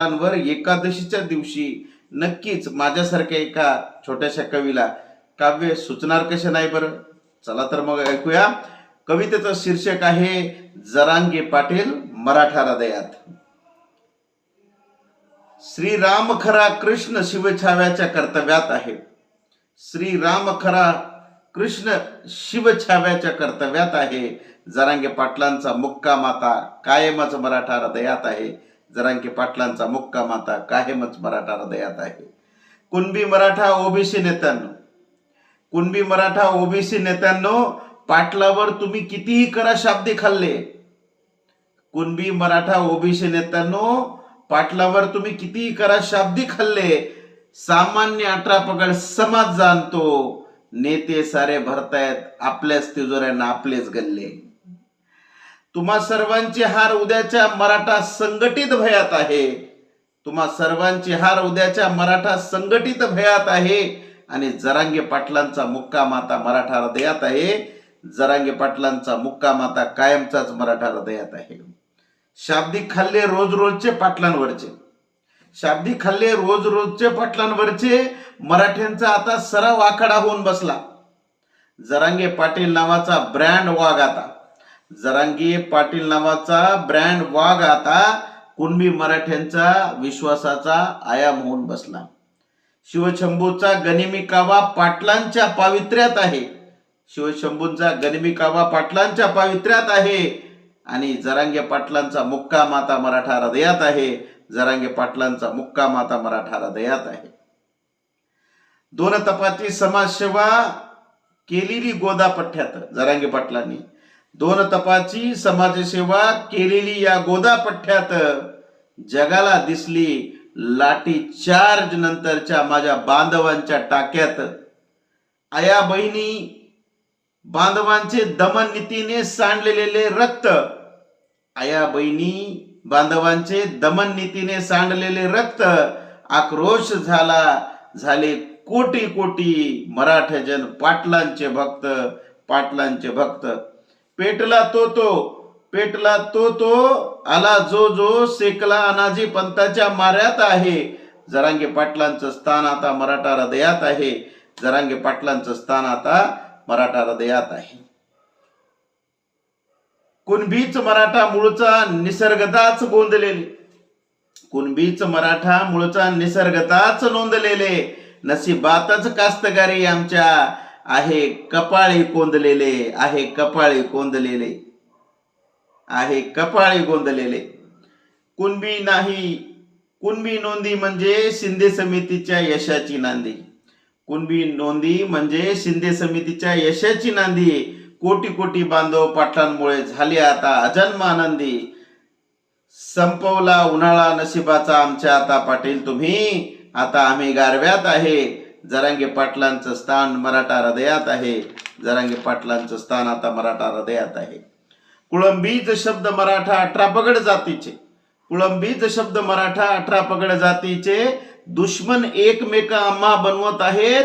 वर एकादशीच्या दिवशी नक्कीच माझ्यासारख्या एका छोट्याशा कवीला काव्य सुचणार कसे नाही बरं? चला तर मग ऐकूया. कवितेचं शीर्षक आहे जरांगे पाटील मराठा हृदयात. श्रीराम खरा कृष्ण शिवछाव्याच्या कर्तव्यात आहे. श्रीराम खरा कृष्ण शिवछाव्याच्या कर्तव्यात आहे. जरांगे पाटलांचा मुक्का माता कायमच मराठा हृदयात आहे. जरांगे पाटलांचा मुक्काम आता कायमच मराठा हृदयात आहे. कुणबी मराठा ओबीसी नेत्यांनो कुणबी मराठा ओबीसी नेत्यांनो पाटलावर तुम्ही कितीही करा शाब्दी खाल्ले. कुणबी मराठा ओबीसी नेत्यांनो पाटलावर तुम्ही कितीही करा शाब्दी खाल्ले. सामान्य अठरा पगड समाज जाणतो नेते सारे भरतायत आपल्याच तिजोऱ्यांना आपलेच गल्ले. तुम्हा सर्वांची हार उद्याच्या मराठा संघटित भयात आहे. तुम्हा सर्वांची हार उद्याच्या मराठा संघटित भयात आहे. आणि जरांगे पाटलांचा मुक्का माता मराठा हृदयात आहे. जरांगे पाटलांचा मुक्का माता कायमचाच मराठा हृदयात आहे. शाब्दिक खाल्ले रोज रोजचे पाटलांवरचे. शाब्दिक खाल्ले रोज रोजचे पाटलांवरचे मराठ्यांचा आता सराव आखाडा होऊन बसला. जरांगे पाटील नावाचा ब्रँड वाघ आता. जरांगी पाटील नावाचा ब्रँड वाघ आता कुणबी मराठ्यांचा विश्वासाचा आयाम होऊन बसला. शिवशंभूचा गनिमी कावा पाटलांच्या पावित्र्यात आहे. शिवशंभूंचा गनिमी कावा पाटलांच्या पावित्र्यात आहे. आणि जरांगे पाटलांचा मुक्का माता मराठा हृदयात आहे. जरांगे पाटलांचा मुक्का माता मराठा हृदयात आहे. दोन तपाची समाजसेवा केलेली गोदा पठ्ठ्यात जरांगे पाटलांनी. दोन तपाची समाजसेवा केलेली या गोदापठ्ठ्यात जगाला दिसली लाठी चार्ज नंतरच्या माझ्या बांधवांच्या टाक्यात. आया बहिणी बांधवांचे दमन नीतीने सांडलेले रक्त. आया बहिणी बांधवांचे दमन नीतीने सांडलेले रक्त आक्रोश झाला झाले कोटी कोटी मराठजन पाटलांचे भक्त पाटलांचे भक्त. पेटला तो तो पेटला तो तो आला जो जो सेकला अनाजी पंताच्या माऱ्यात आहे. जरांगे पाटलांचं स्थान आता मराठा हृदयात आहे. जरांगे पाटलांचं स्थान आता मराठा हृदयात आहे. कुणबीच मराठा मूळचा निसर्गताच गोंदलेले. कुणबीच मराठा मूळचा निसर्गताच नोंदलेले. नसीबातच कास्तगारी आमच्या. आहे कपाळी कोंदलेले आहे कपाळी कोंदलेले आहे कपाळी गोंदलेले. कुणबी नाही कुणबी नोंदी म्हणजे शिंदे समितीच्या यशाची नांदी. कुणबी नोंदी म्हणजे शिंदे समितीच्या यशाची नांदी. कोटी कोटी बांधव पाटलांमुळे झाले आता अजन्म आनंदी संपवला उन्हाळा नशिबाचा आमच्या आता पाटील तुम्ही. आता आम्ही गारव्यात आहे. जरांगे पाटलांचं स्थान मराठा हृदयात आहे. जरांगे पाटलांचं स्थान आता मराठा हृदयात आहे. कुळंबीज शब्द मराठा अठरा पगड जातीचे. कुळंबीज शब्द मराठा अठरा पगड जातीचे. दुश्मन एकमेका आम्हा बनवत आहेत.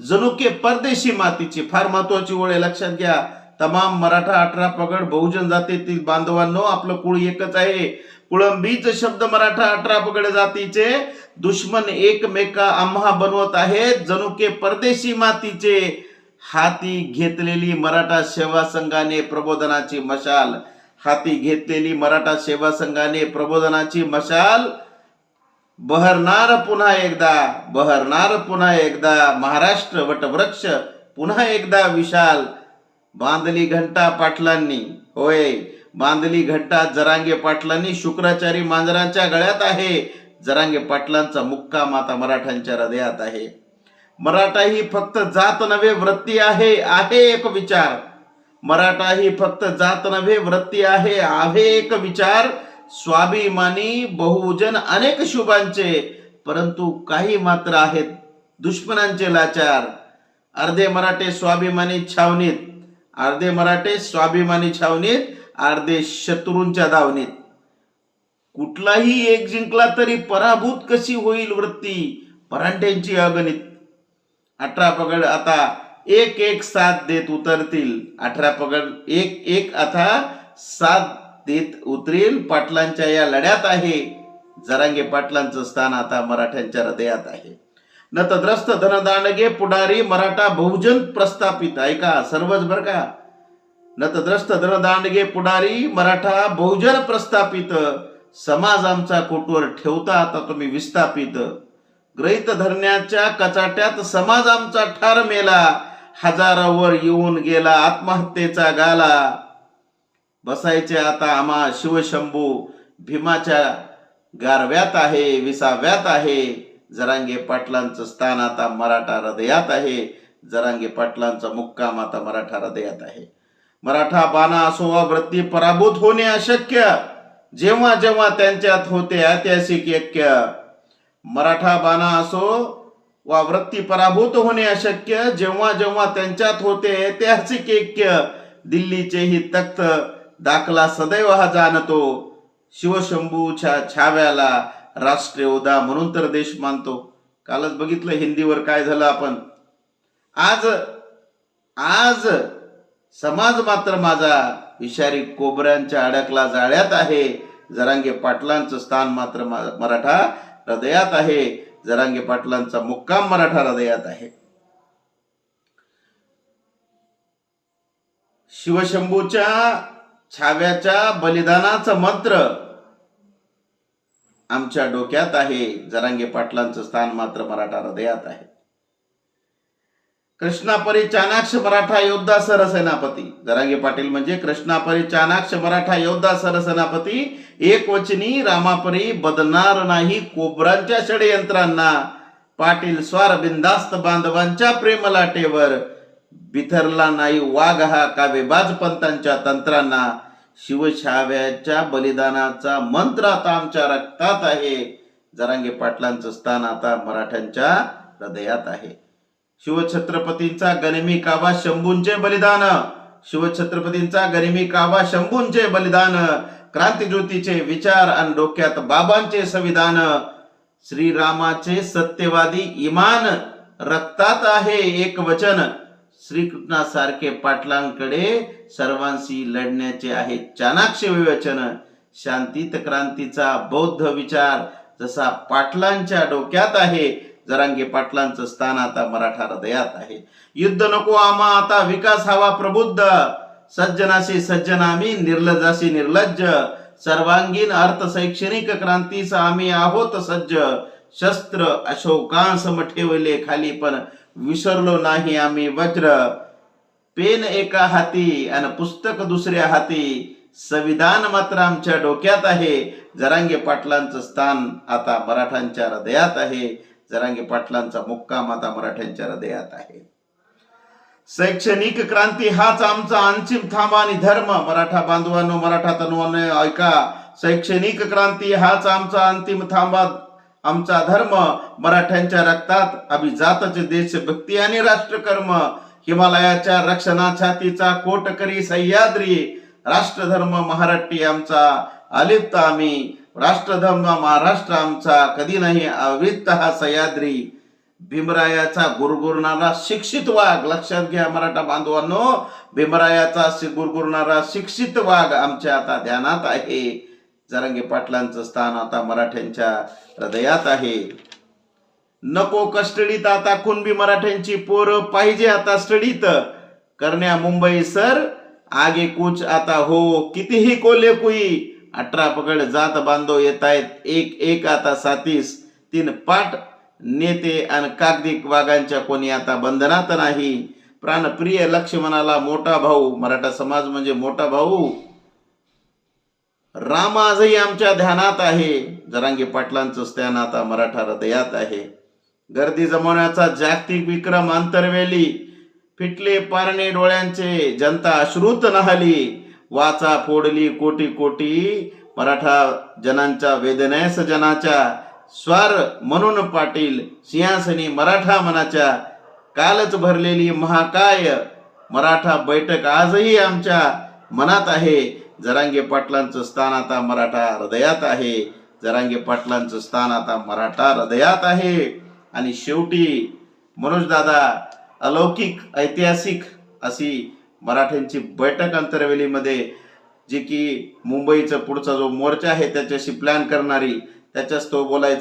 जणुके परदेशी मातीची. फार महत्वाची ओळ आहे लक्षात घ्या. तमाम मराठा अठरा पगड बहुजन जातीतील बांधवांनो आपलं कुळ एकच आहे. कुळंबीच शब्द मराठा अठरापगड जातीचे. दुश्मन एकमेका आम्हा बनवत आहेत. जणुके परदेशी मातीचे. हाती घेतलेली मराठा सेवा संघाने प्रबोधनाची मशाल. हाती घेतलेली मराठा सेवा संघाने प्रबोधनाची मशाल. बहरणार पुन्हा एकदा बहरणार पुन्हा एकदा. महाराष्ट्र वटवृक्ष पुन्हा एकदा विशाल. बांधली घंटा पाटलांनी. होय. बांधली घट्टा जरांगे पाटलांनी शुक्राचारी मांजरांच्या गळ्यात आहे. जरांगे पाटलांचा मुक्काम आता मराठ्यांच्या हृदयात आहे. मराठा ही फक्त जात नव्हे वृत्ती आहे आहे एक विचार. मराठा ही फक्त जात नव्हे वृत्ती आहे आहे एक विचार. स्वाभिमानी बहुजन अनेक शुभांचे परंतु काही मात्र आहेत दुश्मनांचे लाचार. अर्धे मराठे स्वाभिमानी छावणीत अर्धे मराठे स्वाभिमानी छावणीत अर्धे शत्रूंच्या धावनेत कुठलाही एक जिंकला तरी पराभूत कशी होईल वृत्ती? परांट्यांची अगणित. अठरा पगड आता एक एक साथ देत उतरतील. अठरा पगड एक एक आता साथ देत उतरेल. पाटलांच्या या लढ्यात आहे. जरांगे पाटलांचं स्थान आता मराठ्यांच्या हृदयात आहे. नतद्रस्त धनदानगे पुढारी मराठा बहुजन प्रस्थापित. ऐका सर्वच बर का? नतद्रस्त धनदांडगे पुढारी मराठा बहुजन प्रस्थापित. समाज आमचा कोटवर ठेवता आता तुम्ही विस्थापित. ग्रहित धरण्याच्या कचाट्यात समाज आमचा ठार मेला. हजारावर येऊन गेला आत्महत्येचा गाला. बसायचे आता आम्हा शिवशंभू. भीमाच्या गारव्यात आहे विसाव्यात आहे. जरांगे पाटलांचं स्थान आता मराठा हृदयात आहे. जरांगे पाटलांचा मुक्काम आता मराठा हृदयात आहे. मराठा बाणा असो वा वृत्ती पराभूत होणे अशक्य. जेव्हा जेव्हा त्यांच्यात होते ऐतिहासिक ऐक्य. मराठा बाणा असो वा वृत्ती पराभूत होणे अशक्य जेव्हा जेव्हा त्यांच्यात होते ऐतिहासिक ऐक्य दिल्लीचेही तख्त दाखला सदैव हा जाणतो. शिवशंभूच्या छाव्याला राष्ट्रीय उदा म्हणून तर देश मानतो. कालच बघितलं हिंदीवर काय झालं आपण. आज आज समाज मात्र माझा विषारी कोबऱ्यांच्या अडकला जाळ्यात आहे. जरांगे पाटलांचं स्थान मात्र मराठा हृदयात आहे. जरांगे पाटलांचा मुक्काम मराठा हृदयात आहे. शिवशंभूच्या छाव्याच्या बलिदानाचं मंत्र आमच्या डोक्यात आहे. जरांगे पाटलांचं स्थान मात्र मराठा हृदयात आहे. कृष्णापरी चाणाक्ष मराठा योद्धा सरसेनापती. जरांगे पाटील म्हणजे कृष्णापरी चाणाक्ष मराठा योद्धा सरसेनापती. एक वचनी रामापरी बदलणार नाही कोबरांच्या षडयंत्रांना. पाटील स्वार बिंदास्त बांधवांच्या प्रेमलाटेवर बिथरला नाही वाघ हा काव्यबाज पंतांच्या तंत्रांना. शिवशाव्याच्या बलिदानाचा मंत्र आता आमच्या रक्तात आहे. जरांगे पाटलांचं स्थान आता मराठ्यांच्या हृदयात आहे. शिवछत्रपतींचा गनिमी काबा शंभूंचे बलिदान. शिवछत्रपतींचा गनिमी काबा शंभूंचे बलिदान. क्रांतीज्योतीचे विचार आणि डोक्यात बाबांचे संविधान. श्रीरामाचे सत्यवादी इमान रक्तात आहे एक वचन. श्रीकृष्णासारखे पाटलांकडे सर्वांशी लढण्याचे आहे चाणाक्ष विवेचन. शांतीत क्रांतीचा बौद्ध विचार जसा पाटलांच्या डोक्यात आहे जरांगे पाटलांचं स्थान आता मराठा हृदयात आहे. युद्ध नको आम्हा आता विकास हवा प्रबुद्ध. सज्जनाशी सज्जन आम्ही निर्लजाशी निर्लज्ज. सर्वांगीण अर्थ शैक्षणिक क्रांतीचा आम्ही आहोत सज्ज. शस्त्र अशोकांसम ठेवले खाली पण विसरलो नाही आम्ही वज्र. पेन एका हाती आणि पुस्तक दुसऱ्या हाती. संविधान मात्र आमच्या डोक्यात आहे. जरांगे पाटलांचं स्थान आता मराठांच्या हृदयात आहे. जरांगे पाटलांचा मुक्काम आता मराठ्यांच्या हृदयात आहे. शैक्षणिक क्रांती हाच आमचा अंतिम थांबा आणि धर्म. मराठा बांधवांनो मराठा तनुवानो ऐका. शैक्षणिक क्रांती हाच आमचा अंतिम थांबा आमचा धर्म. मराठ्यांच्या रक्तात अभिजातच देशभक्ती आणि राष्ट्रकर्म. हिमालयाच्या रक्षणाछातीचा छातीचा कोटकरी सह्याद्री. राष्ट्रधर्म महाराष्ट्री आमचा अलिप्त आम्ही. राष्ट्रधर्म महाराष्ट्र आमचा कधी नाही अवित्त हा सह्याद्री. भीमरायाचा गुरगुरणारा शिक्षित वाघ. लक्षात घ्या मराठा बांधवांनो भीमरायाचा गुरगुरणारा शिक्षित वाघ आमच्या आता ध्यानात आहे. जरांगे पाटलांचं स्थान आता मराठ्यांच्या हृदयात आहे. नको कस्टडीत आता कुणबी मराठ्यांची पोरं पाहिजे आता स्टडीत. करण्या मुंबई सर. आगे कुच आता हो कितीही कोले कुई. अठरा पकड जात बांधव येत आहेत. एक एक आता सातीस तीन पाठ नेते आणि कागदिक वाघांच्या कोणी आता बंधनात नाही. प्राणप्रिय लक्ष्मणाला मोठा भाऊ मराठा समाज म्हणजे मोठा भाऊ. राम आजही आमच्या ध्यानात आहे. जरांगे पाटलांचं स्थान आता मराठा हृदयात आहे. गर्दी जमवण्याचा जागतिक विक्रम अंतरवेली फिटले पारणे डोळ्यांचे जनता अश्रुत नहली. वाचा फोडली कोटी कोटी. मराठा जनांच्या वेदनेस जनाच्या स्वार म्हणून पाटील सिंहासनी मराठा मनाच्या कालच भरलेली महाकाय. मराठा बैठक आजही आमच्या मनात आहे. जरांगे पाटलांचं स्थान आता मराठा हृदयात आहे. जरांगे पाटलांचं स्थान आता मराठा हृदयात आहे. आणि शेवटी मनोजदादा अलौकिक ऐतिहासिक अशी मराठ्यांची बैठक अंतरवेलीमध्ये जी की मुंबईचा पुढचा जो मोर्चा आहे त्याच्याशी प्लॅन करणारी त्याच्याच तो बोलायचा